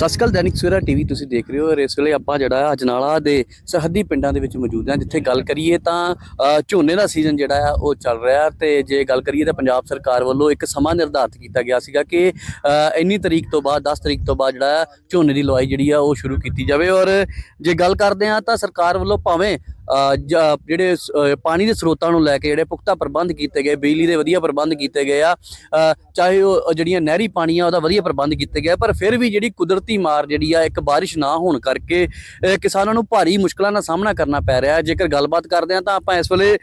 ਸਤਿ ਸ਼੍ਰੀ ਅਕਾਲ ਦੈਨਿਕ ਸਵੇਰਾ ਟੀਵੀ, ਤੁਸੀਂ ਦੇਖ ਰਹੇ ਹੋ ਔਰ ਇਸ ਵੇਲੇ ਆਪਾਂ ਜਿਹੜਾ ਅਜਨਾਲਾ ਦੇ ਸਰਹੱਦੀ ਪਿੰਡਾਂ ਦੇ ਵਿੱਚ ਮੌਜੂਦ ਹਾਂ, ਜਿੱਥੇ ਗੱਲ ਕਰੀਏ ਤਾਂ ਝੋਨੇ ਦਾ ਸੀਜ਼ਨ ਜਿਹੜਾ ਹੈ ਉਹ ਚੱਲ ਰਿਹਾ ਤੇ ਜੇ ਗੱਲ ਕਰੀਏ ਤਾਂ ਪੰਜਾਬ ਸਰਕਾਰ ਵੱਲੋਂ ਇੱਕ ਸਮਾਂ ਨਿਰਧਾਰਿਤ ਕੀਤਾ ਗਿਆ ਸੀਗਾ ਕਿ ਇੰਨੀ ਤਰੀਕ ਤੋਂ ਬਾਅਦ 10 ਤਰੀਕ ਤੋਂ ਬਾਅਦ ਜਿਹੜਾ ਝੋਨੇ ਦੀ ਲਵਾਈ ਜਿਹੜੀ ਆ, ਉਹ ਸ਼ੁਰੂ ਕੀਤੀ ਜਾਵੇ ਔਰ ਜੇ ਗੱਲ ਕਰਦੇ ਹਾਂ ਤਾਂ ਸਰਕਾਰ ਵੱਲੋਂ ਭਾਵੇਂ ਜਿਹੜੇ ਪਾਣੀ ਦੇ ਸਰੋਤਾਂ ਨੂੰ ਲੈ ਕੇ ਜਿਹੜੇ ਪੁਖਤਾ ਪ੍ਰਬੰਧ ਕੀਤੇ ਗਏ, ਬਿਜਲੀ ਦੇ ਵਧੀਆ ਪ੍ਰਬੰਧ ਕੀਤੇ ਗਏ ਆ ਚਾਹੇ ਉਹ ਜਿਹੜੀਆਂ ਨਹਿਰੀ ਪਾਣੀ ਆ ਉਹਦਾ ਵਧੀਆ ਪ੍ਰਬੰਧ ਕੀਤੇ ਗਏ ਪਰ ਫਿਰ ਵੀ ਜਿਹੜੀ ਕੁਦਰਤੀ ਮਾਰ ਜਿਹੜੀ ਆ, ਇੱਕ ਬਾਰਿਸ਼ ਨਾ ਹੋਣ ਕਰਕੇ ਕਿਸਾਨਾਂ ਨੂੰ ਭਾਰੀ ਮੁਸ਼ਕਲਾਂ ਦਾ ਸਾਹਮਣਾ ਕਰਨਾ ਪੈ ਰਿਹਾ ਜੇਕਰ ਗੱਲਬਾਤ ਕਰਦੇ ਆ ਤਾਂ ਆਪਾਂ ਇਸ ਵੇਲੇ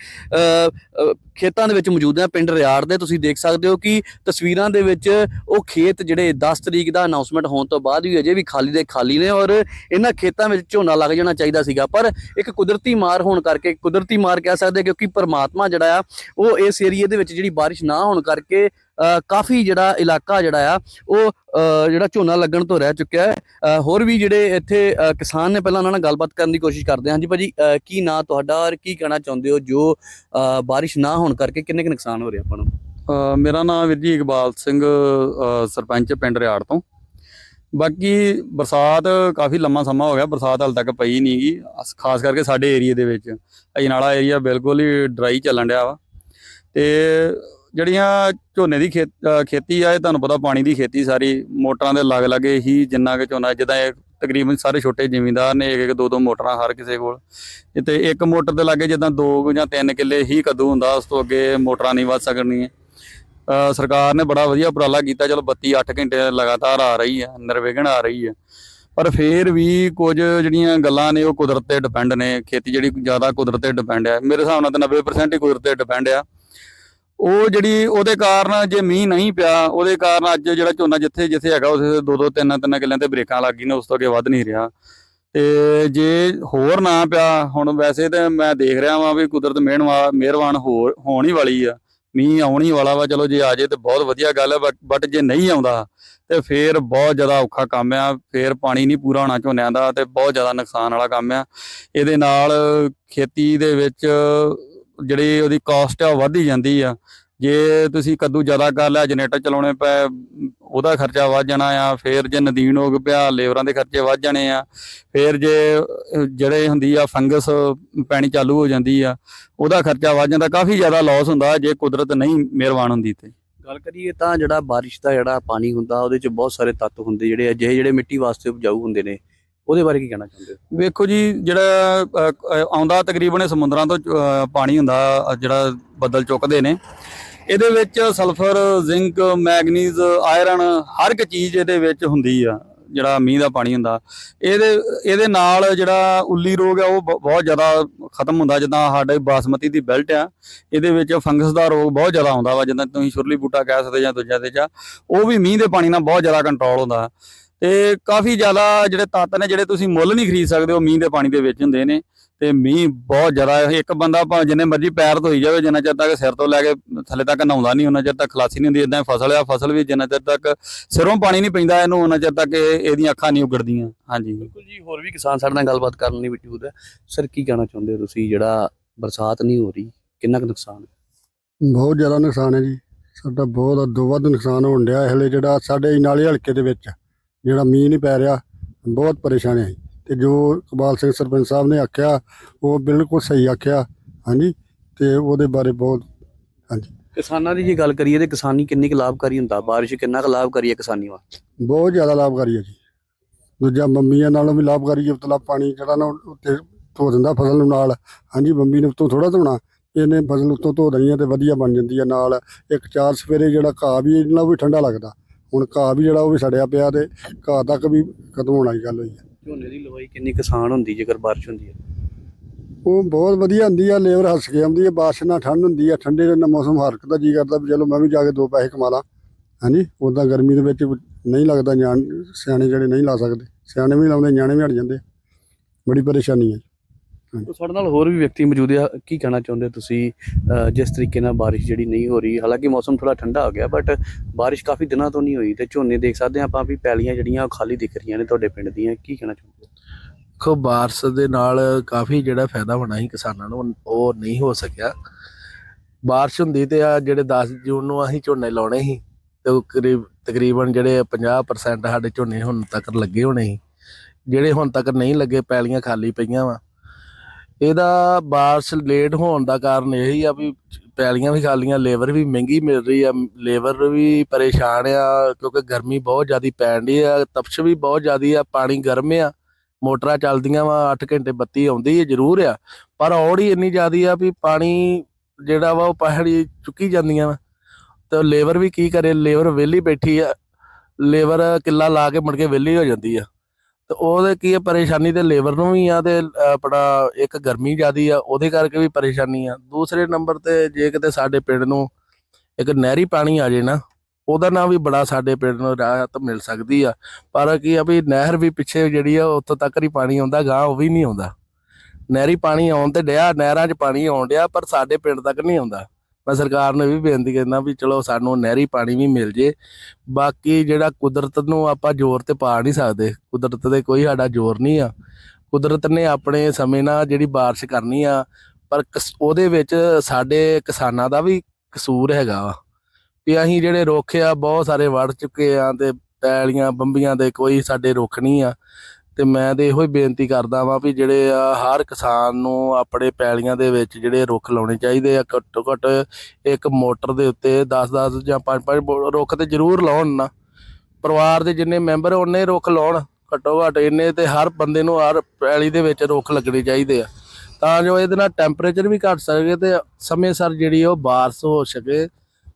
ਖੇਤਾਂ ਦੇ ਵਿੱਚ ਮੌਜੂਦ ਹੈ, ਪਿੰਡ ਰਿਆੜ ਦੇ। ਤੁਸੀਂ ਦੇਖ ਸਕਦੇ ਹੋ ਕਿ ਤਸਵੀਰਾਂ ਦੇ ਵਿੱਚ ਉਹ ਖੇਤ ਜਿਹੜੇ 10 ਤਰੀਕ ਦਾ ਅਨਾਉਂਸਮੈਂਟ ਹੋਣ ਤੋਂ ਬਾਅਦ ਵੀ ਅਜੇ ਵੀ ਖਾਲੀ ਦੇ ਖਾਲੀ ਨੇ ਔਰ ਇਹਨਾਂ ਖੇਤਾਂ ਵਿੱਚ ਝੋਨਾ ਲੱਗ ਜਾਣਾ ਚਾਹੀਦਾ ਸੀਗਾ। ਪਰ ਇੱਕ ਕੁਦਰਤੀ ਮਾਰ ਹੋਣ ਕਰਕੇ, ਕੁਦਰਤੀ ਮਾਰ ਕਹਿ ਸਕਦੇ ਕਿਉਂਕਿ ਪਰਮਾਤਮਾ ਜਿਹੜਾ ਆ, ਉਹ ਇਸ ਏਰੀਏ ਦੇ ਵਿੱਚ ਜਿਹੜੀ ਬਾਰਿਸ਼ ਨਾ ਹੋਣ ਕਰਕੇ ਕਾਫੀ ਜਿਹੜਾ ਇਲਾਕਾ ਜਿਹੜਾ ਆ ਉਹ ਜਿਹੜਾ ਝੋਨਾ ਲੱਗਣ ਤੋਂ ਰਹਿ ਚੁੱਕਿਆ ਹੈ। ਹੋਰ ਵੀ ਜਿਹੜੇ ਇੱਥੇ ਕਿਸਾਨ ਨੇ ਪਹਿਲਾਂ ਉਹਨਾਂ ਨਾਲ ਗੱਲਬਾਤ ਕਰਨ ਦੀ ਕੋਸ਼ਿਸ਼ ਕਰਦੇ ਹਾਂ। ਹਾਂਜੀ ਭਾਜੀ ਅ, ਕੀ ਨਾਂ ਤੁਹਾਡਾ ਔਰ ਕੀ ਕਹਿਣਾ ਚਾਹੁੰਦੇ ਹੋ? ਜੋ ਬਾਰਿਸ਼ ਨਾ ਹੋਣ ਕਰਕੇ ਕਿੰਨੇ ਕੁ ਨੁਕਸਾਨ ਹੋ ਰਿਹਾ ਆਪਾਂ ਨੂੰ? ਮੇਰਾ ਨਾਮ ਵੀਰ ਜੀ ਇਕਬਾਲ ਸਿੰਘ ਸਰਪੰਚ ਪਿੰਡ ਰਿਆੜ ਤੋਂ। ਬਾਕੀ ਬਰਸਾਤ ਕਾਫੀ ਲੰਮਾ ਸਮਾਂ ਹੋ ਗਿਆ ਬਰਸਾਤ ਹਾਲ ਤੱਕ ਪਈ ਨਹੀਂ ਗਈ ਖਾਸ ਕਰਕੇ ਸਾਡੇ ਏਰੀਏ ਦੇ ਵਿੱਚ। ਅਜਨਾਲਾ ਏਰੀਆ ਬਿਲਕੁਲ ਹੀ ਡਰਾਈ ਚੱਲਣ ਡਿਆ ਵਾ। ਤੇ ਜਿਹੜੀਆਂ ਝੋਨੇ ਦੀ ਖੇਤ ਖੇਤੀ ਆ, ਇਹ ਤੁਹਾਨੂੰ ਪਤਾ ਪਾਣੀ ਦੀ ਖੇਤੀ ਸਾਰੀ, ਮੋਟਰਾਂ ਦੇ ਲੱਗ ਲਾਗੇ ਹੀ ਜਿੰਨਾ ਕਿ ਝੋਨਾ, ਜਿੱਦਾਂ ਇਹ ਤਕਰੀਬਨ ਸਾਰੇ ਛੋਟੇ ਜ਼ਿਮੀਂਦਾਰ ਨੇ ਇੱਕ ਇੱਕ ਦੋ ਦੋ ਮੋਟਰਾਂ ਹਰ ਕਿਸੇ ਕੋਲ। ਤੇ ਇੱਕ ਮੋਟਰ ਦੇ ਲਾਗੇ ਜਿੱਦਾਂ ਦੋ ਜਾਂ ਤਿੰਨ ਕਿੱਲੇ ਹੀ ਕੱਦੂ ਹੁੰਦਾ, ਉਸ ਤੋਂ ਅੱਗੇ ਮੋਟਰਾਂ ਨਹੀਂ ਵੱਧ ਸਕਣੀਆਂ। ਸਰਕਾਰ ਨੇ ਬੜਾ ਵਧੀਆ ਉਪਰਾਲਾ ਕੀਤਾ, ਚਲੋ ਬੱਤੀ 8 ਘੰਟੇ ਲਗਾਤਾਰ ਆ ਰਹੀ ਹੈ ਨਿਰਵਿਘਨ ਆ ਰਹੀ ਹੈ ਪਰ ਫੇਰ ਵੀ ਕੁਝ ਜਿਹੜੀਆਂ ਗੱਲਾਂ ਨੇ, ਉਹ ਕੁਦਰਤ ਤੇ ਡਿਪੈਂਡ ਨੇ। ਖੇਤੀ ਜਿਹੜੀ ਜ਼ਿਆਦਾ ਕੁਦਰਤ ਤੇ ਡਿਪੈਂਡ ਹੈ ਮੇਰੇ ਹਿਸਾਬ ਨਾਲ ਤਾਂ 90% ਹੀ ਕੁਦਰਤ ਤੇ ਡਿਪੈਂਡ ਆ। ਉਹ ਜਿਹੜੀ ਉਹਦੇ ਕਾਰਨ ਜੇ ਮੀਂਹ ਨਹੀਂ ਪਿਆ, ਉਹਦੇ ਕਾਰਨ ਅੱਜ ਜਿਹੜਾ ਝੋਨਾ ਜਿੱਥੇ ਜਿੱਥੇ ਹੈਗਾ ਉਸੇ ਦੋ ਦੋ ਤਿੰਨ ਤਿੰਨ ਕਿੱਲਿਆਂ ਤੇ ਬ੍ਰੇਕਾਂ ਲੱਗ ਗਈਆਂ ਉਸ ਤੋਂ ਅੱਗੇ ਵੱਧ ਨਹੀਂ ਰਿਹਾ। ਤੇ ਜੇ ਹੋਰ ਨਾ ਪਿਆ, ਹੁਣ ਵੈਸੇ ਤੇ ਮੈਂ ਦੇਖ ਰਿਹਾ ਵਾਂ ਵੀ ਕੁਦਰਤ ਮਿਹਰਵਾ- ਮਿਹਰਬਾਨ ਹੋਰ ਹੋਣ ਹੀ ਵਾਲੀ ਆ। ਮੀਂਹ ਆਉਣ ਹੀ ਵਾਲਾ ਵਾ, ਚਲੋ ਜੇ ਆ ਜੇ ਤੇ ਬਹੁਤ ਵਧੀਆ ਗੱਲ ਹੈ ਬਟ ਜੇ ਨਹੀਂ ਆਉਂਦਾ ਤੇ ਫੇਰ ਬਹੁਤ ਜ਼ਿਆਦਾ ਔਖਾ ਕੰਮ ਆ, ਫੇਰ ਪਾਣੀ ਨਹੀਂ ਪੂਰਾ ਹੋਣਾ ਝੋਨਿਆਂ ਦਾ ਤੇ ਬਹੁਤ ਜ਼ਿਆਦਾ ਨੁਕਸਾਨ ਵਾਲਾ ਕੰਮ ਆ। ਇਹਦੇ ਨਾਲ ਖੇਤੀ ਦੇ ਵਿੱਚ ਜਿਹੜੀ ਉਹਦੀ ਕਾਸਟ ਆ ਉਹ ਵੱਧ ਹੀ ਜਾਂਦੀ ਆ। ਜੇ ਤੁਸੀਂ ਕੱਦੂ ਜ਼ਿਆਦਾ ਕਰ ਲਿਆ ਜਨਰੇਟਰ ਚਲਾਉਣੇ ਪਏ ਉਹਦਾ ਖਰਚਾ ਵੱਧ ਜਾਣਾ ਆ। ਫੇਰ ਜੇ ਨਦੀਨ ਹੋ ਪਿਆ ਲੇਬਰਾਂ ਦੇ ਖਰਚੇ ਵੱਧ ਜਾਣੇ ਆ। ਫੇਰ ਜੇ ਜਿਹੜੇ ਹੁੰਦੀ ਆ, ਫੰਗਸ ਪੈਣੀ ਚਾਲੂ ਹੋ ਜਾਂਦੀ ਆ, ਉਹਦਾ ਖਰਚਾ ਵੱਧ ਜਾਂਦਾ। ਕਾਫੀ ਜ਼ਿਆਦਾ ਲਾਸ ਹੁੰਦਾ ਜੇ ਕੁਦਰਤ ਨਹੀਂ ਮਿਹਰਬਾਨ ਹੁੰਦੀ ਤੇ। ਗੱਲ ਕਰੀਏ ਤਾਂ ਜਿਹੜਾ ਬਾਰਿਸ਼ ਦਾ ਜਿਹੜਾ ਪਾਣੀ ਹੁੰਦਾ, ਉਹਦੇ 'ਚ ਬਹੁਤ ਸਾਰੇ ਤੱਤ ਹੁੰਦੇ ਜਿਹੜੇ ਅਜਿਹੇ ਜਿਹੜੇ ਮਿੱਟੀ ਵਾਸਤੇ ਉਪਜਾਊ ਹੁੰਦੇ ਨੇ। ਉਹਦੇ ਬਾਰੇ ਕੀ ਕਹਿਣਾ ਚਾਹੁੰਦੇ ਹੋ? ਵੇਖੋ ਜੀ ਜਿਹੜਾ ਅਹ, ਆਉਂਦਾ ਤਕਰੀਬਨ ਇਹ ਸਮੁੰਦਰਾਂ ਤੋਂ ਅਹ, ਪਾਣੀ ਹੁੰਦਾ ਅਹ, ਜਿਹੜਾ ਬੱਦਲ ਚੁੱਕਦੇ ਨੇ। ਇਹਦੇ ਵਿੱਚ ਸਲਫਰ ਜ਼ਿੰਕ ਮੈਗਨੀਜ਼ ਆਇਰਨ ਹਰ ਇੱਕ ਚੀਜ਼ ਇਹਦੇ ਵਿੱਚ ਹੁੰਦੀ ਆ ਜਿਹੜਾ ਮੀਂਹ ਦਾ ਪਾਣੀ ਹੁੰਦਾ। ਇਹਦੇ ਇਹਦੇ ਨਾਲ ਜਿਹੜਾ ਉੱਲੀ ਰੋਗ ਆ ਉਹ ਬ- ਬਹੁਤ ਜ਼ਿਆਦਾ ਖਤਮ ਹੁੰਦਾ। ਜਿੱਦਾਂ ਸਾਡੇ ਬਾਸਮਤੀ ਦੀ ਬੈਲਟ ਆ ਇਹਦੇ ਵਿੱਚ ਫੰਗਸ ਦਾ ਰੋਗ ਬਹੁਤ ਜ਼ਿਆਦਾ ਆਉਂਦਾ ਵਾ। ਜਿੱਦਾਂ ਤੁਸੀਂ ਸੁਰਲੀ ਬੂਟਾ ਕਹਿ ਸਕਦੇ ਜਾਂ ਦੂਜਾ ਤੇ ਜਾਂ ਉਹ ਵੀ ਮੀਂਹ ਦੇ ਪਾਣੀ ਨਾਲ ਬਹੁਤ ਜ਼ਿਆਦਾ ਕੰਟਰੋਲ ਹੁੰਦਾ। ਤੇ ਕਾਫੀ ਜ਼ਿਆਦਾ ਜਿਹੜੇ ਤੱਤ ਨੇ ਜਿਹੜੇ ਤੁਸੀਂ ਮੁੱਲ ਨਹੀਂ ਖਰੀਦ ਸਕਦੇ ਉਹ ਮੀਂਹ ਦੇ ਪਾਣੀ ਦੇ ਵਿੱਚ ਹੁੰਦੇ ਨੇ। ਤੇ ਮੀਂਹ ਬਹੁਤ ਜ਼ਿਆਦਾ ਇੱਕ ਬੰਦਾ ਭਾਵੇਂ ਜਿੰਨੇ ਮਰਜ਼ੀ ਪੈਰ ਧੋਈ ਜਾਵੇ ਜਿੰਨਾ ਚਿਰ ਤੱਕ ਸਿਰ ਤੋਂ ਲੈ ਕੇ ਥੱਲੇ ਤੱਕ ਨਹਾਉਂਦਾ ਨਹੀਂ ਉਹਨਾਂ ਚਿਰ ਤੱਕ ਖਲਾਸੀ ਨਹੀਂ ਹੁੰਦੀ ਇਦਾਂ ਫਸਲ ਆ ਫਸਲ ਵੀ ਜਿੰਨਾ ਚਿਰ ਤੱਕ ਸਿਰੋਂ ਪਾਣੀ ਨਹੀਂ ਪੈਂਦਾ ਇਹਨੂੰ ਉਹਨਾਂ ਚਿਰ ਤੱਕ ਇਹ- ਇਹਦੀਆਂ ਅੱਖਾਂ ਨਹੀਂ ਉਗੜਦੀਆਂ। ਹਾਂਜੀ। ਬਿਲਕੁਲ ਜੀ ਹੋਰ ਵੀ ਕਿਸਾਨ ਸਾਡੇ ਨਾਲ ਗੱਲਬਾਤ ਕਰਨ ਲਈ ਮੌਜੂਦ ਹੈ। ਸਰ ਕੀ ਕਹਿਣਾ ਚਾਹੁੰਦੇ ਹੋ ਤੁਸੀਂ? ਜਿਹੜਾ ਬਰਸਾਤ ਨਹੀਂ ਹੋ ਰਹੀ ਕਿੰਨਾ ਕੁ ਨੁਕਸਾਨ ਹੈ? ਬਹੁਤ ਜ਼ਿਆਦਾ ਨੁਕਸਾਨ ਹੈ ਜੀ। ਸਾਡਾ ਬਹੁਤ ਅੱਧੋ ਵੱਧ ਨੁਕਸਾਨ ਹੋਣ ਡਿਆ ਇਹ ਹਲੇ ਜਿਹੜਾ ਸਾਡੇ ਨਾਲੇ ਹਲਕੇ ਦੇ ਵਿੱਚ। ਜਿਹੜਾ ਮੀਂਹ ਨਹੀਂ ਪੈ ਰਿਹਾ ਬਹੁਤ ਪਰੇਸ਼ਾਨੀ ਹੈ ਤੇ ਜੋ ਇਕਬਾਲ ਸਿੰਘ ਸਰਪੰਚ ਸਾਹਿਬ ਨੇ ਆਖਿਆ ਉਹ ਬਿਲਕੁਲ ਸਹੀ ਆਖਿਆ ਹਾਂਜੀ। ਤੇ ਉਹਦੇ ਬਾਰੇ ਬਹੁਤ ਹਾਂਜੀ। ਕਿਸਾਨਾਂ ਦੀ ਜੇ ਗੱਲ ਕਰੀਏ ਤੇ ਕਿਸਾਨੀ ਕਿੰਨੀ ਕੁ ਲਾਭਕਾਰੀ ਹੁੰਦਾ? ਬਾਰਿਸ਼ ਕਿੰਨਾ ਕੁ ਲਾਭਕਾਰੀ ਹੈ ਕਿਸਾਨੀ ਵਾਸਤੇ? ਬਹੁਤ ਜ਼ਿਆਦਾ ਲਾਭਕਾਰੀ ਹੈ ਜੀ। ਦੂਜਾ ਬੰਬੀਆਂ ਨਾਲੋਂ ਵੀ ਲਾਭਕਾਰੀ ਹੈ ਉਤਲਾ ਪਾਣੀ ਜਿਹੜਾ ਨਾ ਉੱਤੇ ਧੋ ਦਿੰਦਾ ਫਸਲ ਨੂੰ ਨਾਲ। ਹਾਂਜੀ ਬੰਬੀ ਨੇ ਉੱਤੋਂ ਥੋੜਾ ਧੋਣਾ। ਇਹਨੇ ਫਸਲ ਉੱਤੋਂ ਧੋ ਹੈ ਤੇ ਵਧੀਆ ਬਣ ਜਾਂਦੀ ਹੈ ਨਾਲ। ਇੱਕ ਚਾਰ ਸਵੇਰੇ ਜਿਹੜਾ ਘਾਹ ਵੀ ਇਹਨਾਂ ਵੀ ਠੰਡਾ ਲੱਗਦਾ। ਹੁਣ ਘਾਹ ਵੀ ਜਿਹੜਾ ਉਹ ਵੀ ਸੜਿਆ ਪਿਆ ਤੇ ਘਾਹ ਤੱਕ ਵੀ ਖਤਮ ਹੋਣ ਵਾਲੀ ਗੱਲ ਹੋਈ ਹੈ। ਝੋਨੇ ਦੀ ਲਵਾਈ ਕਿੰਨੀ ਕਿਸਾਨ ਹੁੰਦੀ ਜੇਕਰ ਬਾਰਿਸ਼ ਹੁੰਦੀ ਹੈ? ਉਹ ਬਹੁਤ ਵਧੀਆ ਹੁੰਦੀ ਆ ਲੇਬਰ ਹੱਸ ਕੇ ਆਉਂਦੀ ਹੈ ਬਾਰਿਸ਼ ਨਾਲ ਠੰਡ ਹੁੰਦੀ ਆ ਠੰਡੇ ਦੇ ਨਾਲ ਮੌਸਮ ਹਰਕ ਦਾ ਜੀ ਕਰਦਾ ਵੀ ਚਲੋ ਮੈਂ ਵੀ ਜਾ ਕੇ ਦੋ ਪੈਸੇ ਕਮਾ ਲਾਂ। ਹਾਂਜੀ ਉਦਾਂ ਗਰਮੀ ਦੇ ਵਿੱਚ ਨਹੀਂ ਲੱਗਦਾ ਨਿਆਣ ਸਿਆਣੇ ਜਿਹੜੇ ਨਹੀਂ ਲਾ ਸਕਦੇ ਸਿਆਣੇ ਵੀ ਲਾਉਂਦੇ ਨਿਆਣੇ ਵੀ ਹਟ ਜਾਂਦੇ ਬੜੀ ਪਰੇਸ਼ਾਨੀ ਹੈ ਤੋ ਸਾਡੇ ਨਾਲ ਹੋਰ ਵੀ ਵਿਅਕਤੀ ਮੌਜੂਦ ਆ। ਕੀ ਕਹਿਣਾ ਚਾਹੁੰਦੇ ਹੋ ਤੁਸੀਂ? ਅਹ, ਜਿਸ ਤਰੀਕੇ ਨਾਲ ਬਾਰਿਸ਼ ਜਿਹੜੀ ਨਹੀਂ ਹੋ ਰਹੀ ਹਾਲਾਂਕਿ ਮੌਸਮ ਥੋੜਾ ਠੰਡਾ ਹੋ ਗਿਆ ਬਟ ਬਾਰਿਸ਼ ਕਾਫੀ ਦਿਨਾਂ ਤੋਂ ਨਹੀਂ ਹੋਈ ਤੇ ਝੋਨੇ ਦੇਖ ਸਕਦੇ ਹਾਂ ਆਪਾਂ ਵੀ ਪੈਲੀਆਂ ਜਿਹੜੀਆਂ ਉਹ ਖਾਲੀ ਦਿਖ ਰਹੀਆਂ ਨੇ ਤੁਹਾਡੇ ਪਿੰਡ ਦੀਆਂ। ਕੀ ਕਹਿਣਾ ਚਾਹੁੰਦੇ ਹੋ? ਦੇਖੋ ਬਾਰਸ ਦੇ ਨਾਲ ਕਾਫੀ ਜਿਹੜਾ ਫਾਇਦਾ ਹੋਣਾ ਸੀ ਕਿਸਾਨਾਂ ਨੂੰ ਉਹ ਨਹੀਂ ਹੋ ਸਕਿਆ। ਬਾਰਿਸ਼ ਹੁੰਦੀ ਤੇ ਆ ਜਿਹੜੇ 10 ਜੂਨ ਨੂੰ ਅਸੀਂ ਝੋਨੇ ਲਾਉਣੇ ਸੀ ਤੇ ਉਹ ਕਰੀਬ ਤਕਰੀਬਨ ਜਿਹੜੇ 50% ਸਾਡੇ ਝੋਨੇ ਹੁਣ ਤੱਕ ਲੱਗੇ ਹੋਣੇ ਸੀ। ਜਿਹੜੇ ਹੁਣ ਤੱਕ ਨਹੀਂ ਲੱਗੇ ਪੈਲੀਆਂ ਖਾਲੀ ਪਈਆਂ ਵਾ। ਇਹਦਾ ਬਾਰਸ਼ ਲੇਟ ਹੋਣ ਦਾ ਕਾਰਨ ਇਹ ਹੀ ਆ ਵੀ ਪੈਲੀਆਂ ਵੀ ਖਾਲੀਆਂ, ਲੇਬਰ ਵੀ ਮਹਿੰਗੀ ਮਿਲ ਰਹੀ ਆ, ਲੇਬਰ ਵੀ ਪਰੇਸ਼ਾਨ ਆ, ਕਿਉਂਕਿ ਗਰਮੀ ਬਹੁਤ ਜ਼ਿਆਦੀ ਪੈਣ ਡਈ ਆ, ਤਪਸ਼ ਵੀ ਬਹੁਤ ਜ਼ਿਆਦੀ ਆ, ਪਾਣੀ ਗਰਮ ਆ, ਮੋਟਰਾਂ ਚੱਲਦੀਆਂ ਵਾ 8 ਘੰਟੇ ਬੱਤੀ ਆਉਂਦੀ ਹੈ ਜ਼ਰੂਰ ਆ, ਪਰ ਔੜ ਹੀ ਇੰਨੀ ਜ਼ਿਆਦੀ ਆ ਵੀ ਪਾਣੀ ਜਿਹੜਾ ਵਾ ਉਹ ਪਹਾੜੀ ਚੁੱਕੀ ਜਾਂਦੀਆਂ ਵਾ, ਤੇ ਲੇਬਰ ਵੀ ਕੀ ਕਰੇ, ਲੇਬਰ ਵਿਹਲੀ ਬੈਠੀ ਆ, ਲੇਬਰ ਕਿੱਲਾ ਲਾ ਕੇ ਮੁੜ ਕੇ ਵਿਹਲੀ ਹੋ ਜਾਂਦੀ ਆ। ਤੇ ਉਹਦੇ ਕੀ ਆ, ਪਰੇਸ਼ਾਨੀ ਤੇ ਲੇਬਰ ਨੂੰ ਵੀ ਆ ਤੇ ਆਪਣਾ ਇੱਕ ਗਰਮੀ ਜ਼ਿਆਦੀ ਆ, ਉਹਦੇ ਕਰਕੇ ਵੀ ਪਰੇਸ਼ਾਨੀ ਆ। ਦੂਸਰੇ ਨੰਬਰ ਤੇ ਜੇ ਕਿਤੇ ਸਾਡੇ ਪਿੰਡ ਨੂੰ ਇੱਕ ਨਹਿਰੀ ਪਾਣੀ ਆ ਜੇ ਨਾ, ਉਹਦਾ ਨਾਲ ਵੀ ਬੜਾ ਸਾਡੇ ਪਿੰਡ ਨੂੰ ਰਾਹਤ ਮਿਲ ਸਕਦੀ ਆ। ਪਰ ਕੀ ਆ ਵੀ ਨਹਿਰ ਵੀ ਪਿੱਛੇ ਜਿਹੜੀ ਆ, ਉੱਥੋਂ ਤੱਕ ਹੀ ਪਾਣੀ ਆਉਂਦਾ ਗਾਂ ਉਹ ਵੀ ਨਹੀਂ ਆਉਂਦਾ। ਨਹਿਰੀ ਪਾਣੀ ਆਉਣ ਤੇ ਡਿਆ, ਨਹਿਰਾਂ 'ਚ ਪਾਣੀ ਆਉਣ ਡਿਆ, ਪਰ ਸਾਡੇ ਪਿੰਡ ਤੱਕ ਨਹੀਂ ਆਉਂਦਾ। ਮੈਂ ਸਰਕਾਰ ਨੂੰ ਇਹ ਵੀ ਬੇਨਤੀ ਕਰਦਾ ਵੀ ਚਲੋ ਸਾਨੂੰ ਨਹਿਰੀ ਪਾਣੀ ਵੀ ਮਿਲ ਜੇ। ਬਾਕੀ ਜਿਹੜਾ ਕੁਦਰਤ ਨੂੰ ਆਪਾਂ ਜ਼ੋਰ ਤੇ ਪਾ ਨਹੀਂ ਸਕਦੇ, ਕੁਦਰਤ ਦੇ ਕੋਈ ਸਾਡਾ ਜ਼ੋਰ ਨਹੀਂ ਆ। ਕੁਦਰਤ ਨੇ ਆਪਣੇ ਸਮੇਂ ਨਾਲ ਜਿਹੜੀ ਬਾਰਿਸ਼ ਕਰਨੀ ਆ, ਪਰ ਕਸ- ਉਹਦੇ ਵਿੱਚ ਸਾਡੇ ਕਿਸਾਨਾਂ ਦਾ ਵੀ ਕਸੂਰ ਹੈਗਾ ਵਾ। ਵੀ ਅਸੀਂ ਜਿਹੜੇ ਰੁੱਖ ਆ, ਬਹੁਤ ਸਾਰੇ ਵੜ ਚੁੱਕੇ ਆ ਤੇ ਪੈਲੀਆਂ, ਬੰਬੀਆਂ ਦੇ ਕੋਈ ਸਾਡੇ ਰੁੱਖ ਨਹੀਂ ਆ। ਤੇ ਮੈਂ ਤੇ ਇਹੋ ਹੀ ਬੇਨਤੀ ਕਰਦਾ ਵਾਂ ਵੀ ਜਿਹੜੇ ਆ ਹਰ ਕਿਸਾਨ ਨੂੰ ਆਪਣੇ ਪੈਲੀਆਂ ਦੇ ਵਿੱਚ ਜਿਹੜੇ ਰੁੱਖ ਲਾਉਣੇ ਚਾਹੀਦੇ ਆ, ਘੱਟੋ ਘੱਟ ਇੱਕ ਮੋਟਰ ਦੇ ਉੱਤੇ 10-10 ਜਾਂ 5-5 ਰੁੱਖ ਤੇ ਜ਼ਰੂਰ ਲਾਉਣ ਨਾ। ਪਰਿਵਾਰ ਦੇ ਜਿੰਨੇ ਮੈਂਬਰ ਉਹਨੇ ਰੁੱਖ ਲਾਉਣ, ਘੱਟੋ ਘੱਟ ਇੰਨੇ ਤੇ ਹਰ ਬੰਦੇ ਨੂੰ ਹਰ ਪੈਲੀ ਦੇ ਵਿੱਚ ਰੁੱਖ ਲੱਗਣੇ ਚਾਹੀਦੇ ਆ। ਤਾਂ ਜੋ ਇਹਦੇ ਨਾਲ ਟੈਂਪਰੇਚਰ ਵੀ ਘਟ ਸਕੇ ਤੇ ਸਮੇਂ ਸਿਰ ਜਿਹੜੀ ਉਹ ਬਾਰਿਸ਼ ਹੋ ਸਕੇ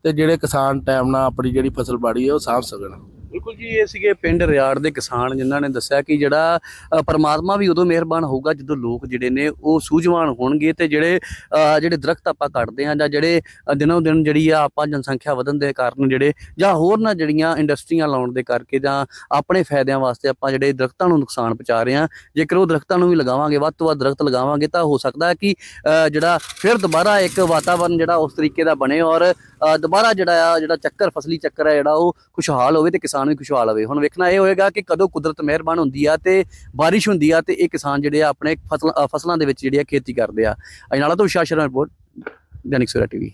ਤੇ ਜਿਹੜੇ ਕਿਸਾਨ ਟਾਈਮ ਨਾਲ ਆਪਣੀ ਜਿਹੜੀ ਫਸਲ ਬਾੜੀ ਹੈ ਉਹ ਸਾਂਭ ਸਕਣ। ਬਿਲਕੁਲ ਜੀ ਇਹ ਸੀਗੇ ਪਿੰਡ ਰਿਆੜ ਦੇ ਕਿਸਾਨ ਜਿਨ੍ਹਾਂ ਨੇ ਦੱਸਿਆ ਕਿ ਜਿਹੜਾ ਪਰਮਾਤਮਾ ਵੀ ਉਦੋਂ ਮਿਹਰਬਾਨ ਹੋਊਗਾ ਜਦੋਂ ਲੋਕ ਜਿਹੜੇ ਨੇ ਉਹ ਸੂਝਵਾਨ ਹੋਣਗੇ ਤੇ ਜਿਹੜੇ ਜਿਹੜੇ ਦਰਖਤ ਆਪਾਂ ਕੱਟਦੇ ਆ ਜਾਂ ਜਿਹੜੇ ਅ, ਦਿਨੋਂ ਦਿਨ ਜਿਹੜੀ ਆ ਆਪਾਂ ਜਨਸੰਖਿਆ ਵਧਣ ਦੇ ਕਾਰਨ ਜਿਹੜੇ ਜਾਂ ਹੋਰ ਨਾ ਜਿਹੜੀਆਂ ਇੰਡਸਟਰੀਆਂ ਲਾਉਣ ਦੇ ਕਰਕੇ ਜਾਂ ਆਪਣੇ ਫਾਇਦਿਆਂ ਵਾਸਤੇ ਆਪਾਂ ਜਿਹੜੇ ਦਰਖਤਾਂ ਨੂੰ ਨੁਕਸਾਨ ਪਹੁੰਚਾ ਰਹੇ ਆ ਜੇਕਰ ਉਹ ਦਰਖਤਾਂ ਨੂੰ ਵੀ ਲਗਾਵਾਂਗੇ ਵੱਧ ਤੋਂ ਵੱਧ ਦਰਖਤ ਲਗਾਵਾਂਗੇ ਤਾਂ ਹੋ ਸਕਦਾ ਹੈ ਕਿ ਜਿਹੜਾ ਫਿਰ ਦੁਬਾਰਾ ਇੱਕ ਵਾਤਾਵਰਨ ਜਿਹੜਾ ਉਸ ਤਰੀਕੇ ਦਾ ਬਣੇ ਔਰ ਦੁਬਾਰਾ ਜਿਹੜਾ ਆ ਜਿਹੜਾ ਚੱਕਰ ਫਸਲੀ ਚੱਕਰ ਹੈ ਜਿਹੜਾ ਉਹ ਖੁਸ਼ਹਾਲ ਹੋਵੇ ਤੇ ਕਿਸਾਨ ਵੀ ਖੁਸ਼ਹਾਲ ਹੋਵੇ ਹੁਣ ਵੇਖਣਾ ਇਹ ਹੋਏਗਾ ਕਿ ਕਦੋਂ ਕੁਦਰਤ ਮਿਹਰਬਾਨ ਹੁੰਦੀ ਆ ਤੇ ਬਾਰਿਸ਼ ਹੁੰਦੀ ਆ ਤੇ ਇਹ ਕਿਸਾਨ ਜਿਹੜੇ ਆ ਆਪਣੇ ਫਸਲ ਫਸਲਾਂ ਦੇ ਵਿੱਚ ਜਿਹੜੀ ਆ ਖੇਤੀ ਕਰਦੇ ਆ। ਅਜਨਾਲਾ ਤੋਂ ਵਿਸ਼ਾਸ਼ਰ ਰਿਪੋਰਟ, ਦੈਨਿਕ ਸਵੇਰਾ ਟੀਵੀ।